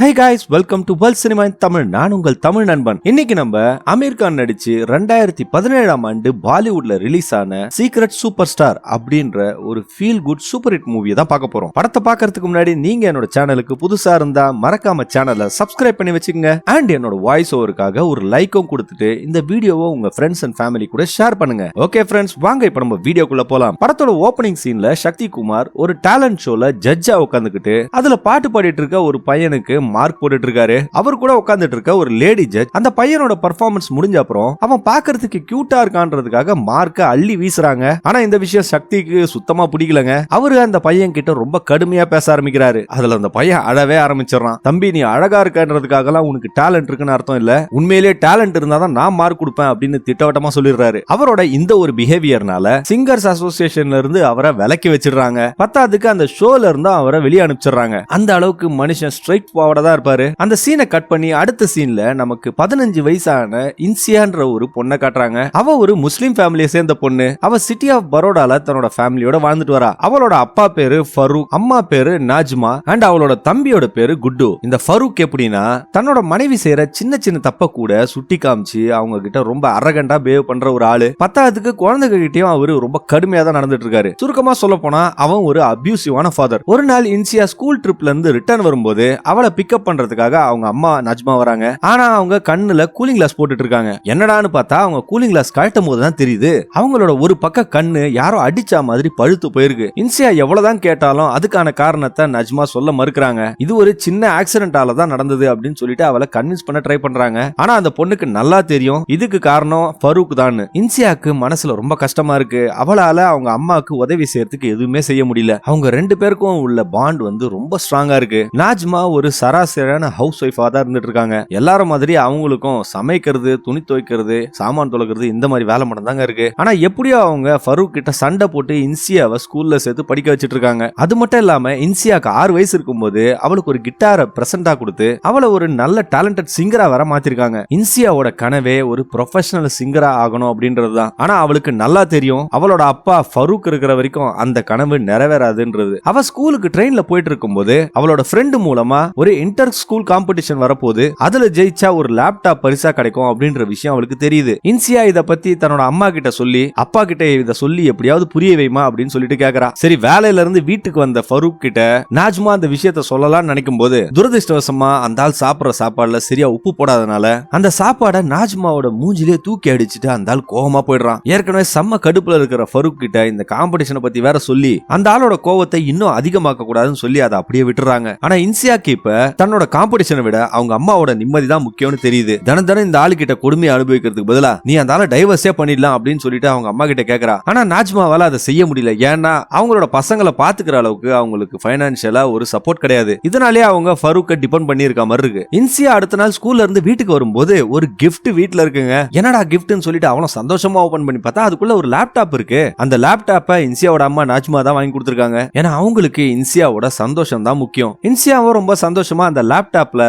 Hey guys welcome to world cinema in Tamil நான் உங்கள் தமிழ் நண்பன். இன்னைக்கு நம்ம அமீர் கான் நடிச்சு ரெண்டாயிரத்தி பதினேழாம் ஆண்டு பாலிவுட்ல ரிலீஸ் ஆன சீக்ரெட் சூப்பர் ஸ்டார் அப்படின்ற ஒரு ஃபீல் குட் சூப்பர் ஹிட் மூவியை தான் பார்க்க போறோம். படத்தை பார்க்கறதுக்கு முன்னாடி நீங்க என்னோட சேனலுக்கு புதுசா இருந்தா மறக்காம சேனலை சப்ஸ்கிரைப் பண்ணி வச்சுக்கோங்க. அண்ட் என்னோட வாய்ஸ் ஓவருக்காக ஒரு லைக்கும் கொடுத்துட்டு இந்த வீடியோவை உங்க ஃப்ரெண்ட்ஸ் அண்ட் ஃபேமிலி கூட ஷேர் பண்ணுங்க. ஓகே ஃப்ரெண்ட்ஸ் வாங்க இப்போ நம்ம வீடியோக்குள்ள போலாம். படத்தோட ஓப்பனிங் சீன்ல சக்தி குமார் ஒரு டேலண்ட் ஷோல ஜட்ஜா உட்காந்துக்கிட்டு அதுல பாட்டு பாடிட்டு இருக்க ஒரு பையனுக்கு மார்க் போட்டுட்டு இருக்காரு அவர் கூட உட்காந்துட்டு இருக்க ஒரு லேடி ஜட்ஜ் அந்த பையனோட பர்ஃபார்மன்ஸ் முடிஞ்ச அப்புறம் அவன் பாக்குறதுக்கு கியூட்டா இருக்கான்றதுக்காக மார்க்க அள்ளி வீசுறாங்க. ஆனா இந்த விஷயம் சக்திக்கு சுத்தமா பிடிக்கலங்க. அவரு அந்த பையன் கிட்ட ரொம்ப கடுமையா பேச ஆரம்பிக்கிறாரு. அதுல அந்த பையன் அழவே ஆரம்பிச்சிடறான். தம்பி நீ அழகா இருக்கன்றதுக்காகலாம் உனக்கு டேலண்ட் இருக்குன்னு அர்த்தம் இல்ல. உண்மையிலேயே டேலண்ட் இருந்தாதான் நான் மார்க் கொடுப்பேன் அப்படின்னு திட்டவட்டமா சொல்லிடுறாரு. அவரோட இந்த ஒரு பிஹேவியர்னால சிங்கர்ஸ் அசோசியேஷன்ல இருந்து அவரை விலக்கி வச்சிடுறாங்க. பத்தாவதுக்கு அந்த ஷோல இருந்து அவரை வெளியே அனுப்பிச்சிடுறாங்க. அந்த அளவுக்கு மனுஷன் ஸ்ட்ரைட் ஃபார்வர்டா தான் இருப்பாரு. அந்த சீனை கட் பண்ணி அடுத்த சீன்ல நமக்கு பதினஞ்சு வயசான இன்சியான்ற ஒரு பொண்ணை காட்டுறாங்க. அவ ஒரு முஸ்லீம் ஃபேமிலியை சேர்ந்த பொண்ணு. அவ சிட்டி ஆஃப் பரோடால தன்னோட ஃபேமிலியோட வாழ்ந்துட்டு வரா. அவளோட அப்பா பேரு ஃபரூக் அம்மா பேரு நாஜ்மா அண்ட் அவளோட தம்பியோட பேரு குட்டு. இந்த ஃபரூக் எப்படின்னா தன்னோட மனைவி செய்யற சின்ன சின்ன தப்ப கூட சுட்டி காமிச்சு அவங்க கிட்ட ரொம்ப அரகண்டா பிஹேவ் பண்ற ஒரு ஆளு. பத்தாவதுக்கு குழந்தைங்க கிட்டயும் அவரு ரொம்ப கடுமையா தான் நடந்துட்டு இருக்காரு சுருக்கமா சொல்ல போனா அவன் ஒரு அபியூசிவான ஃபாதர் ஒரு நாள் இன்சியா ஸ்கூல் ட்ரிப்ல இருந்து ரிட்டர்ன் வரும்போது அவளை பிக்கப் பண்றதுக்காக அவங்க அம்மா நஜ்மா வராங்க. ஆனா அவங்க கண்ணுல கூலிங் கிளாஸ் போட்டுட்டு இருக்காங்க என்னடான்னு பார்த்தா அவங்க கூலிங் கிளாஸ் கழட்டும் போது தான் தெரியுது. அவங்களோட ஒரு பக்க கண்ணு யாரோ அடிச்ச மாதிரி பழுத்து போயிருக்கு. இன்சியா எவ்வளவுதான் கேட்டாலும் அதுக்கான காரணத்தை நஜ்மா சொல்ல மறுக்கிறாங்க. இது ஒரு சின்ன ஆக்சிடென்டால தான் நடந்தது அப்படின்னு சொல்லிட்டு அவளை கன்வின்ஸ் பண்ண ட்ரை பண்றாங்க. ஆனா அந்த பொண்ணுக்கு நல்லா தெரியும். இதுக்கு காரணம் ஃபரூக் தான் இன்சியாக்கு மனசுல ரொம்ப கஷ்டமா இருக்கு. அவளால அவங்க அம்மாவுக்கு உதவி செய்யறதுக்கு எதுவுமே செய்ய முடியல. அவங்க ரெண்டு பேருக்கும் உள்ள பாண்ட் வந்து ரொம்ப ஸ்ட்ராங்கா இருக்கு. நாஜ்மா ஒரு சர சராசரியான ஹவுஸ் ஒய்ஃபாக தான் இருந்துட்டு இருக்காங்க எல்லாரும் மாதிரி அவங்களுக்கும் சமைக்கிறது துணி துவைக்கிறது சாமான் துளக்கிறது இந்த மாதிரி வேலை மட்டும் தாங்க இருக்கு. ஆனா எப்படியோ அவங்க ஃபரூக் கிட்ட சண்டை போட்டு இன்சியாவை ஸ்கூல்ல சேர்த்து படிக்க வச்சிட்டு இருக்காங்க அது மட்டும் இல்லாம இன்சியாக்கு ஆறு வயசு இருக்கும்போது அவளுக்கு ஒரு கிட்டாரை பிரசண்டா கொடுத்து அவளை ஒரு நல்ல டேலண்டட் சிங்கரா வர மாத்திருக்காங்க. இன்சியாவோட கனவே ஒரு ப்ரொஃபஷனல் சிங்கரா ஆகணும் அப்படின்றது தான். ஆனா அவளுக்கு நல்லா தெரியும். அவளோட அப்பா ஃபரூக் இருக்கிற வரைக்கும் அந்த கனவு நிறைவேறாதுன்றது. அவ ஸ்கூலுக்கு ட்ரெயின்ல போயிட்டு இருக்கும்போது அவளோட ஃப்ரெண்டு மூலமா ஒரு இன்டர் ஸ்கூல் காம்படிஷன் வரப்போது அதுல ஜெயிச்சா ஒரு லேப்டாப் பரிசா கிடைக்கும் அப்படின்ற விஷயம் அவளுக்கு தெரியுது. இன்சியா இத பத்தி தன்னோட அம்மா கிட்ட சொல்லி அப்பா கிட்ட இத சொல்லி எப்படியாவது புரிய வைமா அப்படின்னு சொல்லிட்டு கேக்குறா. சரி வேலையில இருந்து வீட்டுக்கு வந்த ஃபரூக் கிட்ட நாஜ்மா அந்த விஷயத்த சொல்லலாம்னு நினைக்கும் போது துரதிருஷ்டவசமா அந்த ஆள் சாப்பிடுற சாப்பாடுல சரியா உப்பு போடாதனால அந்த சாப்பாடை நாஜ்மாவோட மூஞ்சிலே தூக்கி அடிச்சுட்டு அந்த ஆள் கோவமா போயிடுறான். ஏற்கனவே செம்ம கடுப்புல இருக்கிற ஃபரூக் கிட்ட இந்த காம்படிஷனை பத்தி வேற சொல்லி அந்த ஆளோட கோவத்தை இன்னும் அதிகமாக்க கூடாதுன்னு சொல்லி அதை அப்படியே விட்டுறாங்க. ஆனா இன்சியாக்கு இப்ப தன்னோட காம்படிஷனை விட அவங்க அம்மாவோட நிம்மதி தான் முக்கியம்னு தெரியுது. தினம் தினம் இந்த ஆளு கிட்ட கொடுமையை அனுபவிக்கிறதுக்கு பதிலா நீ அந்த ஆளை டைவர்ஸே பண்ணிடலாம் அப்படின்னு சொல்லிட்டு அவங்க அம்மா கிட்ட கேக்குறா. ஆனா நாஜ்மாவால அதை செய்ய முடியல. ஏன்னா அவங்களோட பசங்களை பாத்துக்கிற அளவுக்கு அவங்களுக்கு பைனான்சியலா ஒரு சப்போர்ட் கிடையாது. இதனாலே அவங்க ஃபரூக்கை டிபெண்ட் பண்ணி இருக்க மாதிரி இருக்கு. இன்சியா அடுத்த நாள் ஸ்கூல்ல இருந்து வீட்டுக்கு வரும்போது ஒரு கிஃப்ட் வீட்ல இருக்குங்க. என்னடா கிஃப்ட்னு சொல்லிட்டு அவனும் சந்தோஷமா ஓபன் பண்ணி பார்த்தா அதுக்குள்ள ஒரு லேப்டாப் இருக்கு. அந்த லேப்டாப்பை இன்சியாவோட அம்மா நாஜ்மா தான் வாங்கி கொடுத்துருக்காங்க. ஏன்னா அவங்களுக்கு இன்சியாவோட சந்தோஷம் தான் முக்கியம். இன்சியாவும் ரொம்ப சந்தோஷமா அந்த லேப்டாப்ல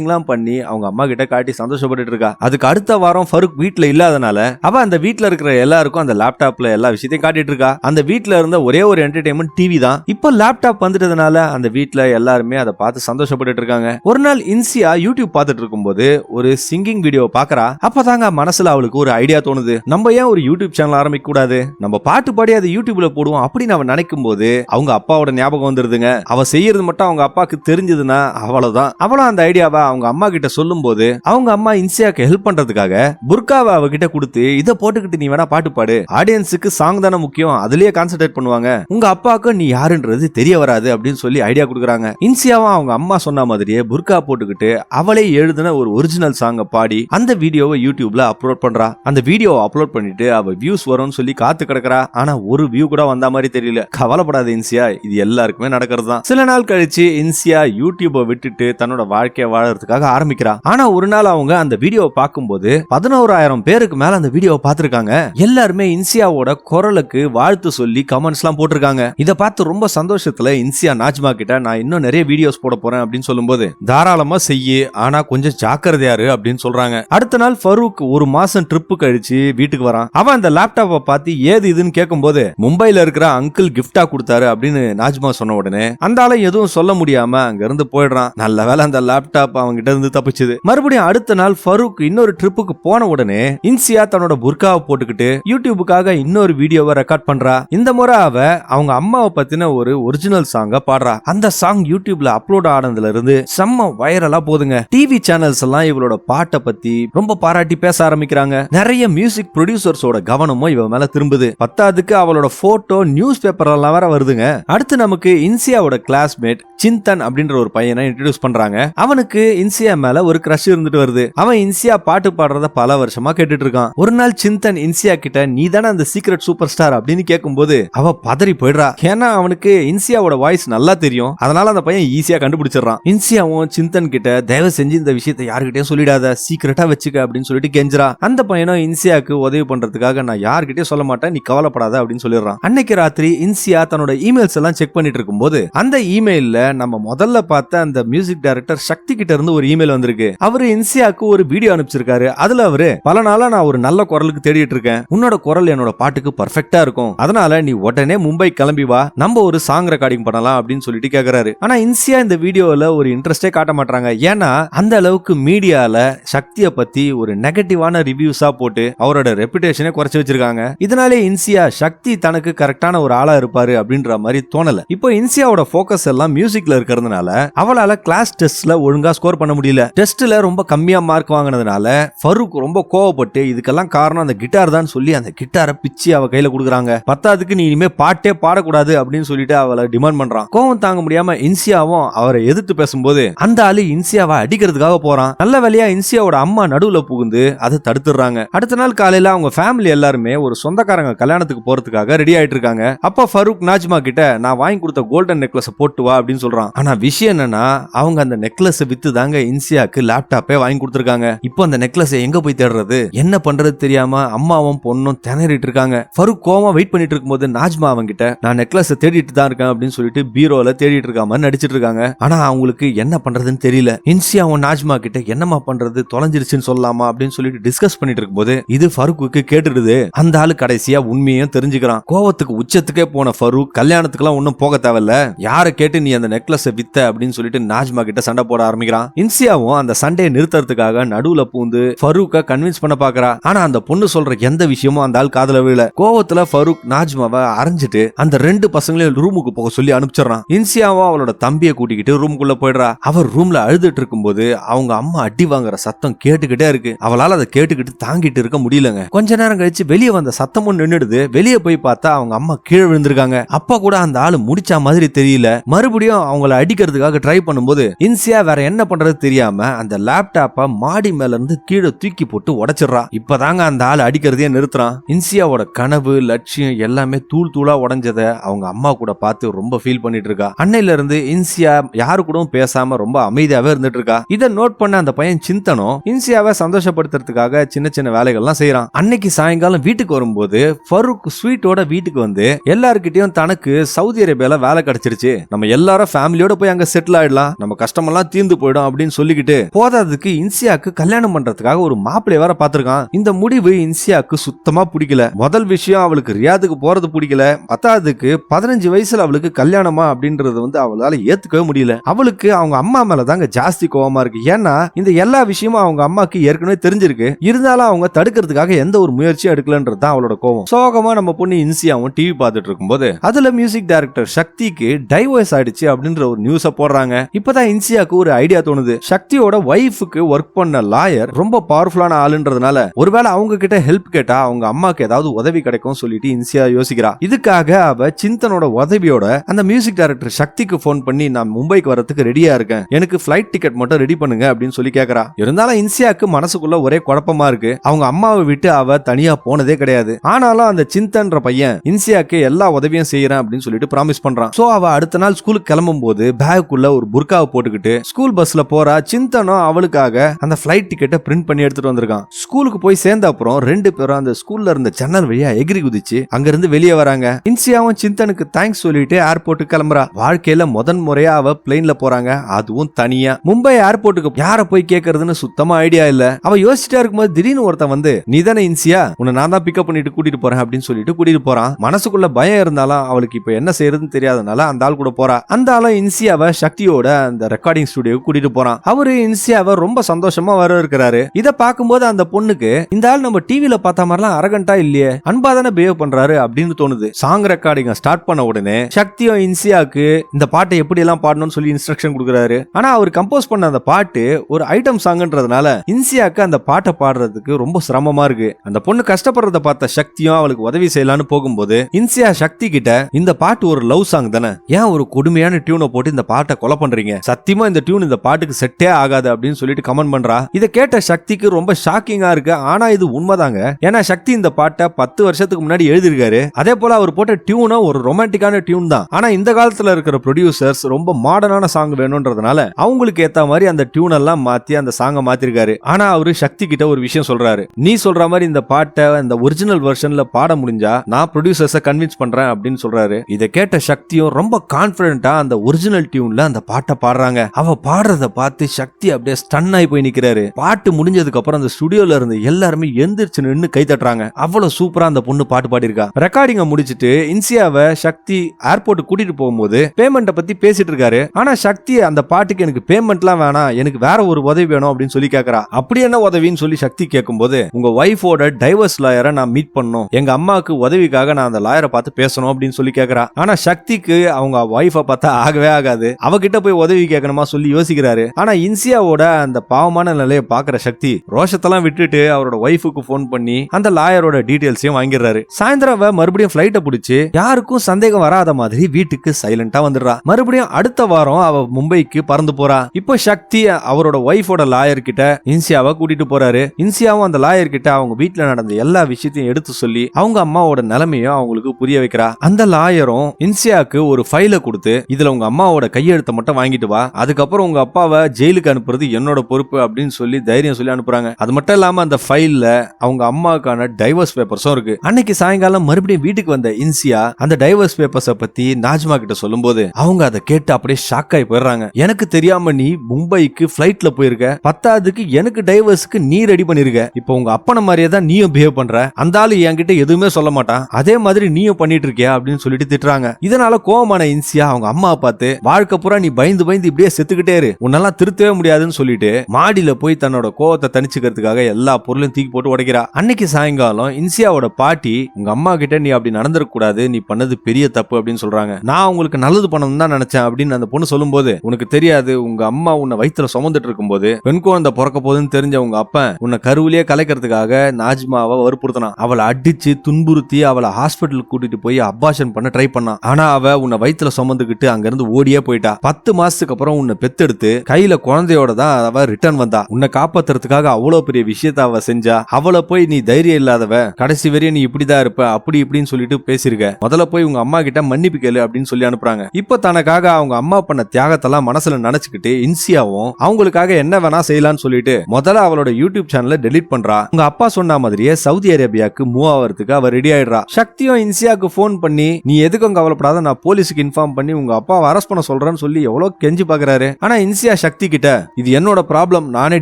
எல்லாம் பண்ணி அவங்க அம்மா கிட்ட காட்டி சந்தோஷப்பட்டுட்டு இருக்கா. அதுக்கு அடுத்த வாரம் ஃபருக் வீட்டுல இல்லாதனால அவ அந்த வீட்டுல இருக்கிற எல்லாருக்கும் அந்த லேப்டாப்ல எல்லா விஷயத்தையும் காட்டிட்டு இருக்கா. அந்த வீட்டுல இருந்த ஒரே ஒரு என்டர்டைன்மெண்ட் டிவி தான். இப்போ லேப்டாப் வந்துட்டதுனால அந்த வீட்டுல எல்லாருமே அதை பார்த்து சந்தோஷப்பட்டுட்டு இருக்காங்க. ஒரு நாள் இன்சியா யூடியூப் பார்த்துட்டு இருக்கும்போது ஒரு சிங்கிங் வீடியோ பாக்குறா அப்பதாங்க மனசுல அவளுக்கு ஒரு ஐடியா தோணுது. நம்ம ஏன் ஒரு யூடியூப் சேனல் ஆரம்பிக்க கூடாது நம்ம பாட்டு பாடி அதை யூடியூப்ல போடுவோம் அப்படின்னு அவன் நினைக்கும் போது அவங்க அப்பாவோட ஞாபகம் வந்துருதுங்க. அவ செய்யறது மட்டும் அவங்க அப்பாவுக்கு தெரிஞ்சதுன்னா அவ அவ்வளவுதான். அவளும் அந்த ஐடியாவை அவங்க அம்மா கிட்ட சொல்லும் போது அவங்க அம்மா இன்சியாக்கு ஹெல்ப் பண்றதுக்காக புர்காவை அவகிட்ட கொடுத்து இதை போட்டுக்கிட்டு நீ வேணா பாட்டு பாடு. ஆடியன்ஸுக்கு சாங் தானே முக்கியம் அதுலயே கான்சென்ட்ரேட் பண்ணுவாங்க. உங்க அப்பாவுக்கு நீ யாருன்றது தெரிய வராது அப்படின்னு சொல்லி ஐடியா கொடுக்குறாங்க. இன்சியாவும் அவங்க அம்மா சொன்ன மாதிரியே புர்கா போட்டுக்கிட்டு அவளே எழுதின ஒரு ஒரிஜினல் சாங்கை பாடி அந்த வீடியோவை யூடியூப்ல அப்லோட் பண்றா. அந்த வீடியோவை அப்லோட் பண்ணிட்டு அவ வியூஸ் வரும்னு சொல்லி காத்து கிடக்குறா. ஆனா ஒரு வியூ கூட வந்த மாதிரி தெரியல. கவலைப்படாத இன்சியா இது எல்லாருக்குமே நடக்கிறது தான் சில நாள் கழிச்சு இன்சியா யூடியூபை விட்டுட்டு தன்னோட வாழ்க்கையை வாழறதுக்காக ஆரம்பிக்கிறா. ஆனா ஒரு நாள் அவங்க அந்த வீடியோவை பார்க்கும்போது பதினோராயிரம் பேருக்கு மேல அந்த வீடியோவை பார்த்திருக்காங்க. எல்லாருமே இன்சியாவோட குரலுக்கு வாழ்த்து சொல்லி கமெண்ட்ஸ் எல்லாம் போட்டிருக்காங்க. இதை பார்த்து ரொம்ப சந்தோஷத்துல இன்சியா நாஜ்மா கிட்ட நான் இன்னும் நிறைய வீடியோஸ் போட போறேன் அப்படின்னு சொல்லும்போது தாராளமா செய்யு. ஆனா கொஞ்சம் ஜாக்கிரதையாரு அப்படின்னு சொல்றாங்க. அடுத்த நாள் ஃபரூக் ஒரு மாசம் ட்ரிப்பு கழிச்சு வீட்டுக்கு வரான். அவன் அந்த லேப்டாப்பை பார்த்து ஏது இதுன்னு கேட்கும்போது மும்பைல இருக்கிற அங்கிள் கிஃப்டா கொடுத்தாரு அப்படின்னு நாஜ்மா சொன்ன உடனே அந்த ஆளை எதுவும் சொல்ல முடியாம அங்க இருந்து போயிடுறான். தான் நல்ல வேலை அந்த லேப்டாப் அவங்கிட்ட இருந்து தப்பிச்சுது. மறுபடியும் அடுத்த நாள் ஃபரூக் இன்னொரு ட்ரிப்புக்கு போன உடனே இன்சியா தன்னோட புர்காவை போட்டுக்கிட்டு யூடியூபுக்காக இன்னொரு வீடியோவை ரெக்கார்ட் பண்றா. இந்த முறை அவ அவங்க அம்மாவை பத்தின ஒரு ஒரிஜினல் சாங்க பாடுறா. அந்த சாங் யூடியூப்ல அப்லோட் ஆனதுல இருந்து செம்ம வைரலா போதுங்க. டிவி சேனல்ஸ் எல்லாம் இவளோட பாட்டை பத்தி ரொம்ப பாராட்டி பேச ஆரம்பிக்கிறாங்க. நிறைய மியூசிக் ப்ரொடியூசர்ஸோட கவனமும் இவ மேல திரும்புது. பத்தாவதுக்கு அவளோட போட்டோ நியூஸ் பேப்பர் எல்லாம் வேற வருதுங்க. அடுத்து நமக்கு இன்சியாவோட கிளாஸ்மேட் சிந்தன் அப்படின்ற ஒரு பையனை இன்ட்ரடியூஸ் பண்றாங்க. அவனுக்கு இன்சியா மேல ஒரு கிரஷ் இருந்துட்டு வருது. அவன் இன்சியா பாட்டு பாடுறத பல வருஷமா கேட்டுட்டு இருக்கான் ஒரு நாள் சிந்தன் இன்சியா கிட்ட நீ தானே அந்த சீக்ரெட் சூப்பர் ஸ்டார் அப்படின்னு கேட்கும்போது அவ பதறி போயிடுறா. ஏன்னா அவனுக்கு இன்சியாவோட வாய்ஸ் நல்லா தெரியும். அதனால அந்த பையன் ஈஸியா கண்டுபிடிச்சிடறான். இன்சியாவும் சிந்தன் கிட்ட தயவு செஞ்சு இந்த விஷயத்த யாருக்கிட்டயும் சொல்லிடாத. சீக்கிரட்டா வச்சுக்க அப்படின்னு சொல்லிட்டு கெஞ்சிரா அந்த பையனும் இன்சியாக்கு உதவி பண்றதுக்காக நான் யார்கிட்டயும் சொல்ல மாட்டேன். நீ கவலைப்படாத அப்படின்னு சொல்லிடுறான். அன்னைக்கு ராத்திரி இன்சியா தன்னோட இமெயில்ஸ் எல்லாம் செக் பண்ணிட்டு இருக்கும்போது அந்த இமெயில்ல நம்ம முதல்ல பார்த்த அந்த மியூசிக் டைரக்டர் சக்தி கிட்ட இருந்து ஒரு இமெயில் வந்திருக்கு. அவரு இன்சியாக்கு ஒரு வீடியோ அனுப்பிச்சிருக்காரு. அதுல அவரு பல நாளா நான் ஒரு நல்ல குரலுக்கு தேடிட்டு இருக்கேன். உன்னோட குரல் என்னோட பாட்டுக்கு பர்ஃபெக்டா இருக்கும். அதனால நீ உடனே மும்பை கிளம்பி வா. நம்ம ஒரு சாங் ரெக்கார்டிங் பண்ணலாம் அப்படின்னு சொல்லிட்டு கேக்குறாரு. ஆனா இன்சியா இந்த வீடியோல ஒரு இன்ட்ரெஸ்டே காட்ட மாட்டாங்க ஏன்னா அந்த அளவுக்கு மீடியால சக்தியை பத்தி ஒரு நெகட்டிவான ரிவ்யூஸா போட்டு அவரோட ரெப்புடேஷனே குறைச்சு வச்சிருக்காங்க. இதனாலே இன்சியா சக்தி தனக்கு கரெக்டான ஒரு ஆளா இருப்பாரு அப்படின்ற மாதிரி தோணல. இப்போ இன்சியாவோட போக்கஸ் எல்லாம் மியூசிக் மியூசிக்ல இருக்கிறதுனால அவளால கிளாஸ் டெஸ்ட்ல ஒழுங்கா ஸ்கோர் பண்ண முடியல. டெஸ்ட்ல ரொம்ப கம்மியா மார்க் வாங்கினதுனால ஃபருக் ரொம்ப கோவப்பட்டு இதுக்கெல்லாம் காரணம் அந்த கிட்டார் தான் சொல்லி அந்த கிட்டாரை பிச்சு அவ கையில கொடுக்குறாங்க. பத்தாவதுக்கு நீ இனிமே பாட்டே பாடக்கூடாது அப்படின்னு சொல்லிட்டு அவளை டிமாண்ட் பண்றான். கோவம் தாங்க முடியாம இன்சியாவும் அவரை எதிர்த்து பேசும்போது அந்த ஆளு இன்சியாவை அடிக்கிறதுக்காக போறான். நல்ல வேலையா இன்சியாவோட அம்மா நடுவுல புகுந்து அதை தடுத்துடுறாங்க. அடுத்த நாள் காலையில அவங்க ஃபேமிலி எல்லாருமே ஒரு சொந்தக்காரங்க கல்யாணத்துக்கு போறதுக்காக ரெடி ஆயிட்டு இருக்காங்க. அப்ப ஃபரூக் நாஜ்மா கிட்ட நான் வாங்கி கொடுத்த கோல்டன் நெக்லஸ் போட்டு வா அப்படின்னு சொல்றான். ஆனா விஷயம் என்னன்னா அவங்க அந்த நெக்லஸ் வித்து தாங்க இன்சியாக்கு லேப்டாப்பே வாங்கி கொடுத்துருக்காங்க. இப்போ அந்த நெக்லஸ் எங்க போய் தேடுறது? என்ன பண்றது தெரியாம அம்மாவும் பொண்ணும் திணறிட்டு இருக்காங்க. ஃபருக் கோமா வெயிட் பண்ணிட்டு இருக்கும்போது நாஜ்மா அவங்க கிட்ட நான் நெக்லஸ் தேடிட்டு தான் இருக்கேன் அப்படின்னு சொல்லிட்டு பீரோல தேடிட்டு இருக்க மாதிரி நடிச்சிட்டு இருக்காங்க. ஆனா அவங்களுக்கு என்ன பண்றதுன்னு தெரியல. இன்சியாவும் நாஜ்மா கிட்ட என்னமா பண்றது? தொலைஞ்சிருச்சுன்னு சொல்லலாமா? அப்படின்னு சொல்லிட்டு டிஸ்கஸ் பண்ணிட்டு இருக்கும்போது இது ஃபருக்குக்கு கேட்டுடுது. அந்த ஆளு கடைசியா உண்மையும் தெரிஞ்சுக்கிறான். கோவத்துக்கு உச்சத்துக்கே போன ஃபருக் கல்யாணத்துக்குலாம் ஒன்னும் போக தேவையில்ல. யாரை கேட்டு நீ அந்த நெக்லஸ் வித்த அப்படின்னு சொல்லிட்டு நாஜ்மா கிட்ட சண்டை போட ஆரம்பிக்கிறான். இன்சியாவும் அந்த சண்டையை நிறுத்துறதுக்காக நடுவுல பூந்து ஃபரூக்க கன்வின்ஸ் பண்ண பாக்குறா. ஆனா அந்த பொண்ணு சொல்ற எந்த விஷயமும் அந்த ஆள் காதல விழல. கோவத்துல ஃபரூக் நாஜ்மாவை அரைஞ்சிட்டு அந்த ரெண்டு பசங்களையும் ரூமுக்கு போக சொல்லி அனுப்பிச்சிடறான். இன்சியாவும் அவளோட தம்பியை கூட்டிக்கிட்டு ரூமுக்குள்ள போயிடுறா. அவர் ரூம்ல அழுதுட்டு இருக்கும்போது அவங்க அம்மா அடி வாங்குற சத்தம் கேட்டுக்கிட்டே இருக்கு. அவளால அதை கேட்டுக்கிட்டு தாங்கிட்டு இருக்க முடியலங்க. கொஞ்ச நேரம் கழிச்சு வெளியே வந்த சத்தமும் நின்னுடுது. வெளியே போய் பார்த்தா அவங்க அம்மா கீழே விழுந்திருக்காங்க. அப்பா கூட அந்த ஆளு முடிச்ச மாதிரி தெரியல. மறுபடியும் அவங்கள அடிக்கிறதுக்காக ட்ரை பண்ணும்போது இன்சியா வேற என்ன பண்றது தெரியாம அந்த லேப்டாப்ப மாடி மேல இருந்து கீழே தூக்கி போட்டு உடைச்சிடுறா. இப்பதாங்க அந்த ஆள் அடிக்கிறதையே நிறுத்துறான். இன்சியாவோட கனவு லட்சியம் எல்லாமே தூள் தூளா உடஞ்சத அவங்க அம்மா கூட பார்த்து ரொம்ப ஃபீல் பண்ணிட்டு இருக்கா. அன்னையில இருந்து இன்சியா யாரு கூடவும் பேசாம ரொம்ப அமைதியாவே இருந்துட்டு இருக்கா. இதை நோட் பண்ண அந்த பையன் சிந்தனும் இன்சியாவை சந்தோஷப்படுத்துறதுக்காக சின்ன சின்ன வேலைகள்லாம் செய்யறான் அன்னைக்கு சாயங்காலம் வீட்டுக்கு வரும்போது ஃபருக் ஸ்வீட்டோட வீட்டுக்கு வந்து எல்லாருக்கிட்டையும் தனக்கு சவுதி அரேபியால வேலை கிடைச்சிருச்சு. நம்ம எல்லாரும் ஃபேமிலியோட போய் அங்க செட்டில் ஆயிடலாம். நம்ம கஷ்டமெல்லாம் தீர்ந்து போயிடும் அப்படின்னு சொல்லிக்கிட்டு போதாதுக்கு இன்சியாக்கு கல்யாணம் பண்றதுக்காக ஒரு மாப்பிள்ளை வேற பாத்திருக்கான் இந்த முடிவு இன்சியாக்கு சுத்தமா பிடிக்கல. முதல் விஷயம் அவளுக்கு ரியாதுக்கு போறது பிடிக்கல. பத்தாவதுக்கு பதினஞ்சு வயசுல அவளுக்கு கல்யாணமா அப்படின்றது வந்து அவளால ஏத்துக்கவே முடியல. அவளுக்கு அவங்க அம்மா மேல தாங்க ஜாஸ்தி கோவமா இருக்கு. ஏன்னா இந்த எல்லா விஷயமும் அவங்க அம்மாக்கு ஏற்கனவே தெரிஞ்சிருக்கு. இருந்தாலும் அவங்க தடுக்கிறதுக்காக எந்த ஒரு முயற்சியும் எடுக்கலன்றது தான் அவளோட கோவம். சோகமா நம்ம பொண்ணு இன்சியாவும் டிவி பார்த்துட்டு இருக்கும்போது அதுல மியூசிக் டைரக்டர் சக்திக்கு டைவர்ஸ் ஆயிடுச்சு அப்படின்னு அப்படின்ற ஒரு நியூஸ போடுறாங்க. இப்பதான் இன்சியாக்கு ஒரு ஐடியா தோணுது. சக்தியோட ஒய்ஃபுக்கு ஒர்க் பண்ண லாயர் ரொம்ப பவர்ஃபுல்லான ஆளுன்றதுனால ஒருவேளை அவங்க கிட்ட ஹெல்ப் கேட்டா அவங்க அம்மாக்கு ஏதாவது உதவி கிடைக்கும் சொல்லிட்டு இன்சியா யோசிக்கிறா. இதுக்காக அவ சிந்தனோட உதவியோட அந்த மியூசிக் டைரக்டர் சக்திக்கு போன் பண்ணி நான் மும்பைக்கு வரதுக்கு ரெடியா இருக்கேன். எனக்கு பிளைட் டிக்கெட் மட்டும் ரெடி பண்ணுங்க அப்படின்னு சொல்லி கேக்குறா. இருந்தாலும் இன்சியாக்கு மனசுக்குள்ள ஒரே குழப்பமா இருக்கு. அவங்க அம்மாவை விட்டு அவ தனியா போனதே கிடையாது. ஆனாலும் அந்த சிந்தன்ற பையன் இன்சியாக்கு எல்லா உதவியும் செய்யறேன் அப்படின்னு சொல்லிட்டு ப்ராமிஸ் பண்றான். சோ அவ அடுத்த நாள் ஸ்கூலுக்கு கிளம்ப கிளம்பும்போது பேக்குள்ள ஒரு புர்காவை போட்டுக்கிட்டு ஸ்கூல் பஸ்ல போறா சிந்தனும் அவளுக்காக அந்த ஃபிளைட் டிக்கெட்டை பிரிண்ட் பண்ணி எடுத்துட்டு வந்திருக்கான். ஸ்கூலுக்கு போய் சேர்ந்த அப்புறம் ரெண்டு பேரும் அந்த ஸ்கூல்ல இருந்த ஜன்னல் வழியா எகிரி குதிச்சு அங்க இருந்து வெளியே வராங்க. இன்சியாவும் சிந்தனுக்கு தேங்க்ஸ் சொல்லிட்டு ஏர்போர்ட்டுக்கு கிளம்புறா. வாழ்க்கையில முதன் முறையா அவ பிளேன்ல போறாங்க. அதுவும் தனியா. மும்பை ஏர்போர்ட்டுக்கு யார போய் கேக்குறதுன்னு சுத்தமா ஐடியா இல்ல. அவ யோசிச்சுட்டா இருக்கும்போது திடீர்னு ஒருத்தன் வந்து நீ தானே இன்சியா? உன்னை நான் தான் பிக்கப் பண்ணிட்டு கூட்டிட்டு போறேன் அப்படின்னு சொல்லிட்டு கூட்டிட்டு போறான். மனசுக்குள்ள பயம் இருந்தாலும் அவளுக்கு இப்ப என்ன செய்யறதுன்னு தெரியாதனால அந்த ஆள் கூட போறா. அந்த இருந்தாலும் இன்சியாவை சக்தியோட அந்த ரெக்கார்டிங் ஸ்டுடியோக்கு கூட்டிட்டு போறான். அவரு இன்சியாவை ரொம்ப சந்தோஷமா வர இருக்கிறாரு. இத பார்க்கும்போது அந்த பொண்ணுக்கு இந்த ஆள் நம்ம டிவியில பார்த்த மாதிரிலாம் அரகண்டா இல்லையே? அன்பா தானே பிஹேவ் பண்றாரு அப்படின்னு தோணுது. சாங் ரெக்கார்டிங் ஸ்டார்ட் பண்ண உடனே சக்தியும் இன்சியாவுக்கு இந்த பாட்டை எப்படி எல்லாம் பாடணும்னு சொல்லி இன்ஸ்ட்ரக்ஷன் கொடுக்குறாரு. ஆனா அவர் கம்போஸ் பண்ண அந்த பாட்டு ஒரு ஐட்டம் சாங்ன்றதுனால இன்சியாக்கு அந்த பாட்டை பாடுறதுக்கு ரொம்ப சிரமமா இருக்கு. அந்த பொண்ணு கஷ்டப்படுறத பார்த்த சக்தியும் அவளுக்கு உதவி செய்யலான்னு போகும்போது இன்சியா சக்தி கிட்ட இந்த பாட்டு ஒரு லவ் சாங் தானே? ஏன் ஒரு கொடுமையான டியூனை போட்டு இந்த பாட்டை கொலை பண்றீங்க. சத்தியமா இந்த டியூன் இந்த பாட்டுக்கு செட்டே ஆகாது அப்படின்னு சொல்லிட்டு கமெண்ட் பண்றா. இதை கேட்ட சக்திக்கு ரொம்ப ஷாக்கிங்கா இருக்கு. ஆனா இது உண்மைதாங்க. ஏன்னா சக்தி இந்த பாட்டை பத்து வருஷத்துக்கு முன்னாடி எழுதியிருக்காரு. அதே போல அவர் போட்ட டியூனா ஒரு ரொமான்டிக்கான டியூன் தான். ஆனா இந்த காலத்துல இருக்கிற ப்ரொடியூசர்ஸ் ரொம்ப மாடர்னான சாங் வேணும்ன்றதுனால அவங்களுக்கு ஏத்த மாதிரி அந்த டியூன் எல்லாம் மாத்தி அந்த சாங்கை மாத்திருக்காரு. ஆனா அவரு சக்தி கிட்ட ஒரு விஷயம் சொல்றாரு. நீ சொல்ற மாதிரி இந்த பாட்டை இந்த ஒரிஜினல் வெர்ஷன்ல பாட முடிஞ்சா நான் ப்ரொடியூசர்ஸ கன்வின்ஸ் பண்றேன் அப்படின்னு சொல்றாரு. இதை கேட்ட சக்தியும் ரொம்ப கான்பிடண்டா அந்த ஒரிஜினல் டியூன்ல அந்த பாட்டை பாடுறாங்க. அவ பாடுறத பார்த்து சக்தி அப்படியே ஸ்டன் ஆகி போய் நிக்கிறாரு. பாட்டு முடிஞ்சதுக்கு அப்புறம் அந்த ஸ்டுடியோல இருந்து எல்லாருமே எந்திரிச்சு நின்று கை தட்டுறாங்க. அவ்வளவு சூப்பரா அந்த பொண்ணு பாட்டு பாடியிருக்கா. ரெக்கார்டிங்க முடிச்சிட்டு இன்சியாவை சக்தி ஏர்போர்ட் கூட்டிட்டு போகும்போது பேமெண்ட்டை பத்தி பேசிட்டு இருக்காரு. ஆனா சக்தி அந்த பாட்டுக்கு எனக்கு பேமெண்ட்லாம் வேணாம் எனக்கு வேற ஒரு உதவி வேணும் அப்படின்னு சொல்லி கேக்குறா. அப்படி என்ன உதவின்னு சொல்லி சக்தி கேட்கும்போது உங்க ஒய்ஃபோட டைவர்ஸ் லாயரை நான் மீட் பண்ணணும். எங்க அம்மாவுக்கு உதவிக்காக நான் அந்த லாயரை பார்த்து பேசணும் அப்படின்னு சொல்லி கேக்குறா. ஆனா சக்திக்கு அவங்க ஒய்ஃபை பார்த்தா ஆகவே ஆகாது. அவகிட்ட போய் உதவி கேட்கணுமா சொல்லி யோசிக்கிறாரு. ஆனா இன்சியாவோட அந்த பாவமான நிலையை பாக்குற சக்தி ரோஷத்தெல்லாம் விட்டுட்டு அவரோட ஒய்ஃபுக்கு ஃபோன் பண்ணி அந்த லாயரோட டீடைல்ஸையும் வாங்கிடுறாரு. சாயந்தரம் மறுபடியும் ஃபிளைட்டை பிடிச்சி யாருக்கும் சந்தேகம் வராத மாதிரி வீட்டுக்கு சைலண்டா வந்துடுறா. மறுபடியும் அடுத்த வாரம் அவ மும்பைக்கு பறந்து போறா. இப்போ சக்தி அவரோட ஒய்ஃபோட லாயர் கிட்ட இன்சியாவை கூட்டிட்டு போறாரு. இன்சியாவும் அந்த லாயர் கிட்ட அவங்க வீட்டுல நடந்த எல்லா விஷயத்தையும் எடுத்து சொல்லி அவங்க அம்மாவோட நிலைமையும் அவங்களுக்கு புரிய வைக்கிறா. அந்த லாயரும் இன்சியாக்கு ஒரு ஃபைல கொடுத்து இதுல உங்க அம்மாவோட கையெழுத்தை மட்டும் வாங்கிட்டு வா. அதுக்கப்புறம் உங்க அப்பாவை ஜெயிலுக்கு அனுப்புறது என்னோட பொறுப்பு அப்படின்னு சொல்லி தைரியம் சொல்லி அனுப்புறாங்க. அது மட்டும் இல்லாம அந்த ஃபைல்ல அவங்க அம்மாவுக்கான டைவர்ஸ் பேப்பர்ஸும் இருக்கு. அன்னைக்கு சாயங்காலம் மறுபடியும் வீட்டுக்கு வந்த இன்சியா அந்த டைவர்ஸ் பேப்பர்ஸ பத்தி நாஜ்மா கிட்ட சொல்லும் போது அவங்க அதை கேட்டு அப்படியே ஷாக் ஆகி போயிடுறாங்க. எனக்கு தெரியாம நீ மும்பைக்கு பிளைட்ல போயிருக்க. பத்தாவதுக்கு எனக்கு டைவர்ஸ்க்கு நீ ரெடி பண்ணிருக்க. இப்போ உங்க அப்பன மாதிரியே தான் நீயும் பிஹேவ் பண்ற. அந்த ஆளு என்கிட்ட எதுவுமே சொல்ல மாட்டான். அதே மாதிரி நீயும் பண்ணிட்டு இருக்கியா அப்படின்னு சொல்லிட்டு திட்டுறாங்க. இதனால கோவமான இன்சியா அவங்க அம்மா அப்பா பார்த்து வாழ்க்கை பூரா நீ பயந்து பயந்து இப்படியே செத்துக்கிட்டே இரு. உன்னெல்லாம் திருத்தவே முடியாதுன்னு சொல்லிட்டு மாடியில போய் தன்னோட கோவத்தை தணிச்சுக்கிறதுக்காக எல்லா பொருளையும் தூக்கி போட்டு உடைக்கிறா. அன்னைக்கு சாயங்காலம் இன்சியாவோட பாட்டி உங்க அம்மா கிட்ட நீ அப்படி நடந்துடக் கூடாது. நீ பண்ணது பெரிய தப்பு அப்படின்னு சொல்றாங்க. நான் உங்களுக்கு நல்லது பண்ணணும் தான் நினைச்சேன் அப்படின்னு அந்த பொண்ணு சொல்லும் போது உனக்கு தெரியாது உங்க அம்மா உன்னை வயித்துல சுமந்துட்டு இருக்கும் போது பெண் குழந்தை பிறக்க போதுன்னு தெரிஞ்ச உங்க அப்பன் உன்னை கருவிலேயே கலைக்கிறதுக்காக நாஜ்மாவை வற்புறுத்தினான். அவளை அடிச்சு துன்புறுத்தி அவளை ஹாஸ்பிட்டலுக்கு கூட்டிட்டு போய் அபாஷன் பண்ண ட்ரை பண்ணான். ஆனா அவ உன்னை வயித்துல சுமந்துக்கிட்டு அங்கிருந்து ஓடியே போயிட்டா. பத்து மாசத்துக்கு அப்புறம் உன்னை பெத்தெடுத்து கையில குழந்தையோட தான் அவ ரிட்டர்ன் வந்தா. உன்னை காப்பாத்துறதுக்காக அவ்வளவு பெரிய விஷயத்த அவ செஞ்சா. அவளை போய் நீ தைரியம் இல்லாதவ கடைசி வரையும் நீ இப்படிதான் இருப்ப அப்படி இப்படின்னு சொல்லிட்டு பேசிருக்க. முதல்ல போய் உங்க அம்மா கிட்ட மன்னிப்பு கேளு அப்படின்னு சொல்லி அனுப்புறாங்க. இப்ப தனக்காக அவங்க அம்மா பண்ண தியாகத்தெல்லாம் மனசுல நினைச்சுக்கிட்டு இன்சியாவும் அவங்களுக்காக என்ன வேணா செய்யலாம்னு சொல்லிட்டு முதல்ல அவளோட யூடியூப் சேனலை டெலீட் பண்றா. உங்க அப்பா சொன்ன மாதிரியே சவுதி அரேபியாவுக்கு மூவ் ஆகிறதுக்கு அவ ரெடி ஆயிடுறா. சக்தியும் இன்சியாவுக்கு போன் பண்ணி நீ எதுக்கும் கவலைப்படாத நான் போலீஸுக்கு இன்ஃபார்ம் பண்ணி உங்க அப்பா அப்பாவை அரெஸ்ட் பண்ண சொல்றேன்னு சொல்லி எவ்வளவு கெஞ்சி பாக்குறாரு. ஆனா இன்சியா சக்தி கிட்ட இது என்னோட ப்ராப்ளம் நானே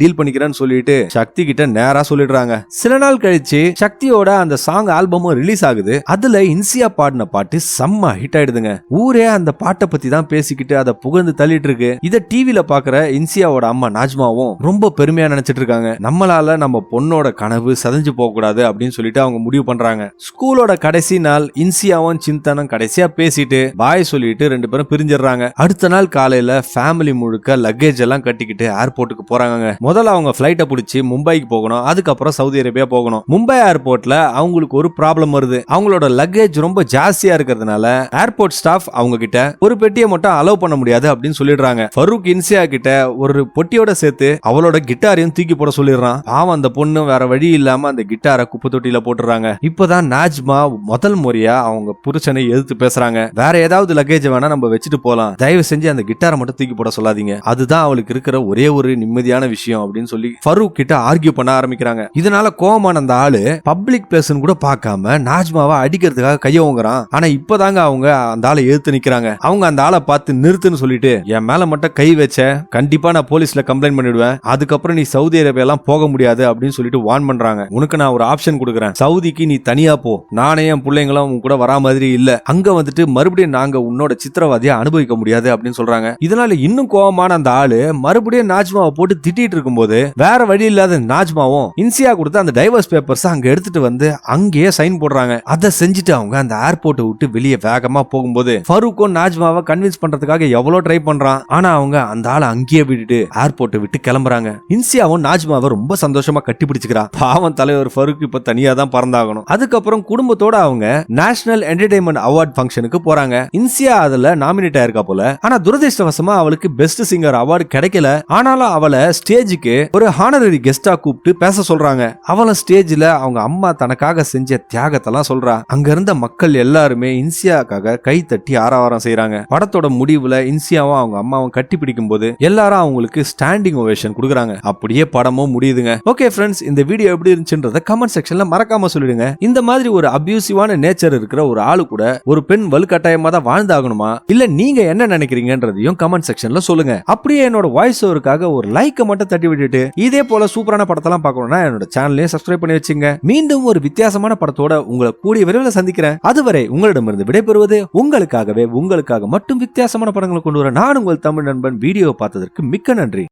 டீல் பண்ணிக்கிறேன்னு சொல்லிட்டு சக்தி கிட்ட நேரா சொல்லிடுறாங்க. சில நாள் கழிச்சு சக்தியோட அந்த சாங் ஆல்பமும் ரிலீஸ் ஆகுது. அதுல இன்சியா பாடின பாட்டு செம்ம ஹிட் ஆயிடுதுங்க. ஊரே அந்த பாட்டை பத்தி தான் பேசிக்கிட்டு அதை புகழ்ந்து தள்ளிட்டு இருக்கு. இதை டிவில பாக்குற இன்சியாவோட அம்மா நாஜ்மாவும் ரொம்ப பெருமையா நினைச்சிட்டு இருக்காங்க. நம்மளால நம்ம பொண்ணோட கனவு சதஞ்சு போக கூடாது அப்படின்னு சொல்லிட்டு அவங்க முடிவு பண்றாங்க. ஸ்கூலோட கடைசி நாள் இன்சியாவும் சிந்தனும் கடைசியா பேசிட்டு பாய் சொல்லிட்டு ரெண்டு பேரும் பிரிஞ்சிடுறாங்க. அடுத்த நாள் காலையில ஃபேமிலி முழுக்க லக்கேஜ் எல்லாம் கட்டிக்கிட்டு ஏர்போர்ட்டுக்கு போறாங்க முதல்ல அவங்க ஃபிளைட்டை பிடிச்சி மும்பைக்கு போகணும். அதுக்கப்புறம் சவுதி அரேபியா போகணும். மும்பை ஏர்போர்ட்ல அவங்களுக்கு ஒரு ப்ராப்ளம் வருது. அவங்களோட லக்கேஜ் ரொம்ப ஜாஸ்தியா இருக்கிறதுனால ஏர்போர்ட் ஸ்டாஃப் அவங்க கிட்ட ஒரு பெட்டியை மட்டும் அலோவ் பண்ண முடியாது அப்படின்னு சொல்லிடுறாங்க. ஃபரூக் இன்சியா கிட்ட ஒரு பொட்டியோட சேர்த்து அவளோட கிட்டாரையும் தூக்கி போட சொல்லிடுறான். பாவம் அந்த பொண்ணு வேற வழி இல்லாம அந்த கிட்டாரை குப்பை தொட்டியில போட்டுறாங்க இப்பதான் நாஜ்மா முதல் முறையா அவங்க புருஷனை எதிர்த்து பேசுறாங்க. வேற ஏதாவது லக்கேஜ் வேணா நம்ம வச்சு வச்சுட்டு போகலாம் தயவு செஞ்சு அந்த கிட்டாரை மட்டும் தூக்கி போட சொல்லாதீங்க. அதுதான் அவளுக்கு இருக்கிற ஒரே ஒரு நிம்மதியான விஷயம் அப்படின்னு சொல்லி ஃபரூக் கிட்ட ஆர்கியூ பண்ண ஆரம்பிக்கிறாங்க. இதனால கோபமான அந்த ஆளு பப்ளிக் பிளேஸ் கூட பார்க்காம நாஜ்மாவை அடிக்கிறதுக்காக கைய ஓங்குறான். ஆனா இப்பதாங்க அவங்க அந்த ஆளை எதிர்த்து நிக்கிறாங்க. அவங்க அந்த ஆளை பார்த்து நிறுத்துன்னு சொல்லிட்டு என் மேல மட்டும் கை வச்ச கண்டிப்பா நான் போலீஸ்ல கம்ப்ளைண்ட் பண்ணிடுவேன். அதுக்கப்புறம் நீ சவுதி அரேபியாலாம் போக முடியாது அப்படின்னு சொல்லிட்டு வார்ன் பண்றாங்க. உனக்கு நான் ஒரு ஆப்ஷன் கொடுக்குறேன். சவுதிக்கு நீ தனியா போ. நானே என் பிள்ளைங்களும் உன் கூட வரா மாதிரி இல்ல. அங்க வந்துட்டு மறுபடியும் நாங்க உன்னோட சித்திரவாதியா அனுபவிக்க முடியாது அப்படின்னு சொல்றாங்க. இதனால இன்னும் கோபமான அந்த ஆளு மறுபடியும் நாஜ்மாவை போட்டு திட்டிட்டு இருக்கும்போது வேற வழி இல்லாத நாஜ்மாவும் இன்சியா கொடுத்து அந்த டைவர்ஸ் பேப்பர்ஸ் அங்க எடுத்துட்டு வந்து அங்கேயே சைன் போடுறாங்க. அதை செஞ்சுட்டு அவங்க அந்த ஏர்போர்ட்டை விட்டு வெளியே வேகமா போகும்போது ஃபருக்கும் நாஜ்மாவை கன்வின்ஸ் பண்றதுக்காக எவ்வளவு ட்ரை பண்றான். ஆனா அவங்க அந்த ஆளை அங்கேயே விட்டுட்டு ஏர்போர்ட்டை விட்டு கிளம்புறாங்க. இன்சியாவும் நாஜ்மாவை ரொம்ப சந்தோஷமா கட்டி பிடிச்சுக்கிறா பாவம் தலைவர் ஃபரூக் இப்ப தனியா தான் பறந்தாகணும். அதுக்கப்புறம் குடும்பத்தோட அவங்க நேஷனல் என்டர்டைன்மெண்ட் அவார்ட் ஃபங்க்ஷனுக்கு போறாங்க. இன்சியா அதுல நாமினேட் ஆயிருக்கா போல. ஆனா துரதிருஷ்டவசமா அவளுக்கு பெஸ்ட் சிங்கர் அவார்டு கிடைக்கல. ஆனாலும் அவளை ஸ்டேஜுக்கு ஒரு ஹானரரி கெஸ்டா கூப்பிட்டு பேச சொல்றாங்க. அவளை ஸ்டேஜ்ல அவங்க அம்மா தனக்காக செஞ்ச தியாகத்தெல்லாம் சொல்றா. அங்க இருந்த மக்கள் எல்லாருமே இன்சியாக்காக கை தட்டி ஆரவாரம் செய்யறாங்க படத்தோட முடிவுல இன்சியாவும் அவங்க அம்மாவும் கட்டி பிடிக்கும் போது எல்லாரும் அவங்களுக்கு ஸ்டாண்டிங் ஓவேஷன் கொடுக்குறாங்க. அப்படியே படமும் முடியுதுங்க. ஓகே ஃப்ரெண்ட்ஸ் இந்த வீடியோ எப்படி இருந்துச்சுன்றத கமெண்ட் செக்ஷன்ல மறக்காம சொல்லிடுங்க. இந்த மாதிரி ஒரு அபியூசிவான நேச்சர் இருக்கிற ஒரு ஆளு கூட ஒரு பெண் வலுக்கட்டாயமா தான் வாழ்ந்தாகணுமா? இல்ல நீ நீங்க என்ன நினைக்கிறீங்கன்றதையும் கமெண்ட் செக்ஷன்ல சொல்லுங்க. அப்படியே என்னோட வாய்ஸ் ஓவருக்காக ஒரு லைக்கை மட்டும் தட்டி விட்டுட்டு இதே போல சூப்பரான படத்தெல்லாம் பார்க்கணும்னா என்னோட சேனலையும் சப்ஸ்கிரைப் பண்ணி வச்சுங்க. மீண்டும் ஒரு வித்தியாசமான படத்தோட உங்களை கூடிய விரைவில் சந்திக்கிறேன். அதுவரை உங்களிடமிருந்து விடைபெறுவது உங்களுக்காகவே உங்களுக்காக மட்டும் வித்தியாசமான படங்களை கொண்டு வர நான் உங்கள் தமிழ் நண்பன் வீடியோ பார்த்ததற்கு மிக்க நன்றி.